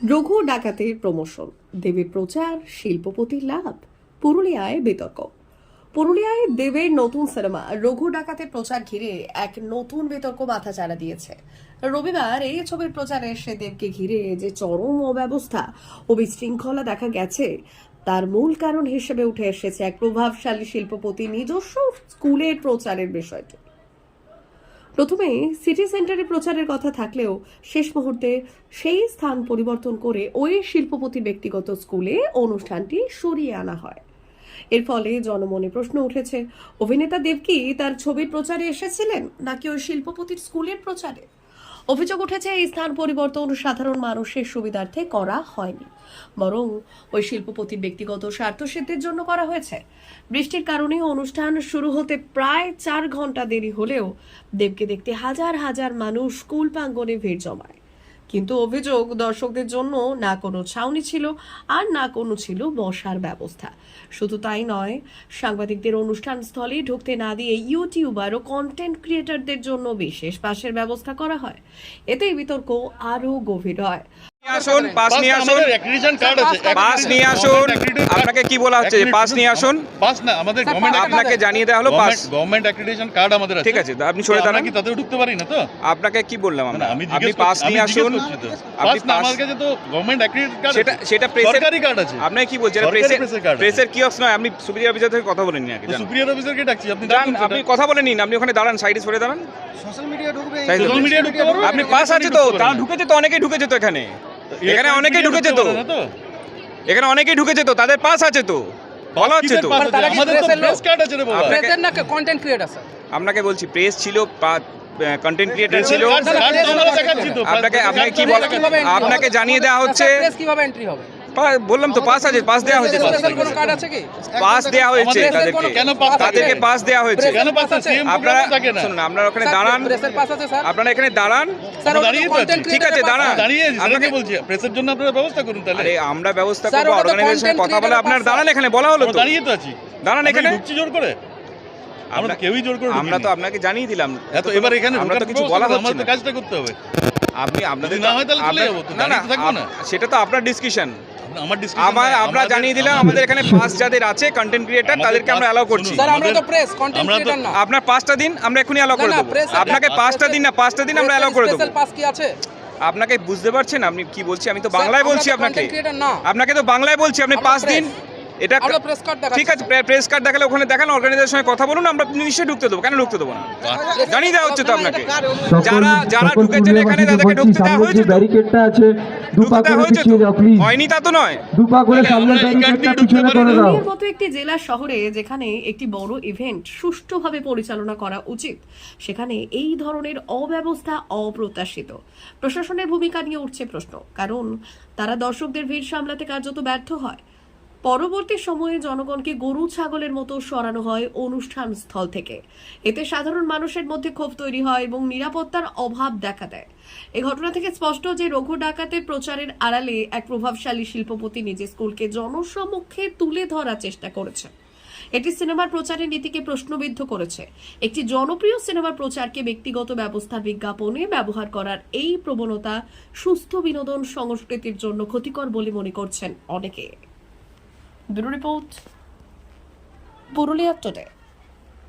রঘু ডাকাতের প্রমোশন, দেবের প্রচার, শিল্পপতির লাভ, পুরুলিয়ায় বিতর্ক। পুরুলিয়ায় দেবের নতুন সিনেমা, রঘু ডাকাতের প্রচার ঘিরে এক নতুন বিতর্ক মাথা চাড়া দিয়েছে। রবিবার এই ছবির প্রচারে সে দেবকে ঘিরে যে চরম অব্যবস্থা ও বিশৃঙ্খলা দেখা গেছে, তার মূল কারণ হিসেবে উঠে এসেছে এক প্রভাবশালী শিল্পপতি নিজস্ব স্কুলের প্রচারের বিষয়টি। প্রথমে সিটি সেন্টারে প্রচারের কথা থাকলেও শেষ মুহূর্তে সেই স্থান পরিবর্তন করে ওই শিল্পপতি ব্যক্তিগত স্কুলে অনুষ্ঠানটি সরিয়ে আনা হয়। এর ফলে জনমনে প্রশ্ন উঠেছে, অভিনেতা দেব কি তার ছবির প্রচারে এসেছিলেন নাকি ওই শিল্পপতির স্কুলের প্রচারে? অভিযোগ উঠেছে, এই স্থান পরিবর্তন সাধারণ মানুষের সুবিধার্থে করা হয়নি। বরং ওই শিল্পপতির ব্যক্তিগত স্বার্থসিদ্ধির জন্য করা হয়েছে। বৃষ্টির কারণে অনুষ্ঠান শুরু হতে প্রায় চার ঘণ্টা দেরি হলেও দেবকে দেখতে হাজার হাজার মানুষ স্কুল প্রাঙ্গণে ভিড় জমায়। কিন্তু অভিযোগ দর্শকদের জন্য না কোনো ছাউনি ছিল আর না কোনো ছিল বসার ব্যবস্থা। শুধু তাই নয়, সাংবাদিকদের অনুষ্ঠান স্থলে ঢুকতে না দিয়ে ইউটিউবার ও কন্টেন্ট ক্রিয়েটারদের জন্য বিশেষ পাশের ব্যবস্থা করা হয়। এতেই বিতর্ক আরও গভীর হয়। আসুন পাস নিয়ে আসুন। আমাদের accreditation আছে। পাস নিয়ে আসুন। আপনাকে কি বলা হচ্ছে? পাস নিয়ে আসুন। পাস না আমাদের আপনাকে জানিয়ে দেওয়া হলো পাস গভর্নমেন্ট অ্যাক্রিডিটেশন কার্ড আমাদের আছে। ঠিক আছে, আপনি সরে দাঁড়ান। কি তাতেও ঢুকতে পারি না তো? আপনাকে কি বললাম আমরা? আপনি পাস নিয়ে আসুন। আপনি পাস আমার কাছে তো গভর্নমেন্ট কার্ড সেটা সেটা প্রেসের সরকারি কার্ড আছে। আপনাকে কি বলছেন? প্রেসের প্রেসের কিয়ক্স নয় আপনি সুপিরিয়র অফিসার থেকে কথা বলে নিন আগে যান। সুপ্রিয়র অফিসারকে ডাকছি আপনি ডাকুন আপনি কথা বলে নিন আপনি ওখানে দাঁড়ান সাইডে সরে দাঁড়ান। সোশ্যাল মিডিয়া ঢুকবে। তো। সোশ্যাল মিডিয়া ঢুকতে পারব? আপনি পাস আছে তো তারা ঢুকেছে তো অনেকেই ঢুকেছে তো এখানে। এখানে অনেকেই ঢুকেছে তো। এখানে অনেকেই ঢুকেছে তো তাদের পাস আছে তো ভালো হচ্ছে তো। আছে? তো press-এর লোক? প্রেস কার্ড আছে রে বাবা। আপনাকে- প্রেজেন্ট না কন্টেন্ট ক্রিয়েটার স্যার আপনাকে বলছি প্রেস ছিল কন্টেন্ট ক্রিয়েটর ছিল। আপনাকে আপনাকে কি বলা আপনাকে জানিয়ে দেওয়া হচ্ছে কীভাবে এন্ট্রি হবে? বললাম তো পাস আছে পাস দেওয়া হয়েছে। পাস দেওয়া হয়েছে। তাদেরকে? তাদেরকে পাস দেওয়া হয়েছে। কেন পাস আছে? আছে? আপনারা শুনুন আপনারা ওখানে দাঁড়ান। প্রেসের পাস আছে স্যার আপনারা এখানে দাঁড়ান। স্যার দাঁড়িয়ে তো ঠিক আছে, দাঁড়ান। আপনাকে- বলছি। প্রেসের জন্য আপনারা ব্যবস্থা করুন তাহলে। আরে আমরা ব্যবস্থা করব content কথা বলে আপনার দাঁড়ান এখানে বলা হলো তো। দাঁড়িয়ে তো আছি। দাঁড়ান এখানে। ঢুকছি জোর করে। আমরা কেউই জোর করে আমরা তো আপনাকে জানিয়ে দিলাম। এত এবার এখানে আমরা তো কিছু বলা হচ্ছে আমাদের না। কাজটা করতে হবে। আপনি আপনাদের না হয় তাহলে চলে যাব তো, না না থাকব না। সেটা তো আপনার ডিসকাশন আমার আমার আমরা জানিয়ে দিলাম আমাদের এখানে পাস যাদের আছে কন্টেন্ট ক্রিয়েটর তাদেরকে আমরা অ্যালাউ করছি। স্যার আমরা তো প্রেস কন্টেন্ট ক্রিয়েটার না। আপনার পাঁচটা দিন আমরা এখনি অ্যালাউ করে দেব। আপনাকে পাঁচটা দিন না পাঁচটা দিন আমরা অ্যালাউ করে দেবো। স্পেশাল পাস কি আছে? আপনাকে বুঝতে পারছেন আপনি কি বলছি? আমি তো বাংলায় বলছি আপনাকে। আপনাকে তো বাংলায় বলছি আপনি পাঁচ দিন। এটা প্রেস কার্ড ঠিক আছে প্রেস কার্ড দেখালে ওখানে দেখান অর্গানাইজারের সঙ্গে কথা বলুন আমরা নিশ্চয়ই ঢুকতে দেবো। কেন ঢুকতে দেবো না? জানিয়ে দেওয়া হচ্ছে তো আপনাকে যারা যারা ঢুকেছেন এখানে তাদেরকে ঢুকতে দেওয়া হয়েছে ব্যারিকেডটা আছে হয়নি তা তো নয়। মতো একটি জেলা শহরে যেখানে একটি বড় ইভেন্ট সুষ্ঠুভাবে পরিচালনা করা উচিত সেখানে এই ধরনের অব্যবস্থা অপ্রত্যাশিত। প্রশাসনের ভূমিকা নিয়ে উঠছে প্রশ্ন কারণ তারা দর্শকদের ভিড় সামলাতে কার্যত ব্যর্থ হয়। পরবর্তী সময়ে জনগণকে গরু ছাগলের মতো সরানো হয় অনুষ্ঠান স্থল থেকে। এতে সাধারণ মানুষের মধ্যে ক্ষোভ তৈরি হয় এবং নিরাপত্তার অভাব দেখা দেয়। এ ঘটনা থেকে স্পষ্ট যে রঘু ডাকাতের প্রচারের আড়ালে এক প্রভাবশালী শিল্পপতি নিজের স্কুলকে জনসমক্ষে তুলে ধরার চেষ্টা করেছে এটি সিনেমার প্রচারের নীতিকে প্রশ্নবিদ্ধ করেছে। একটি জনপ্রিয় সিনেমার প্রচারকে ব্যক্তিগত ব্যবস্থা বিজ্ঞাপনে ব্যবহার করার এই প্রবণতা সুস্থ বিনোদন সংস্কৃতির জন্য ক্ষতিকর বলে মনে করছেন অনেকে। Bureau report Purulia today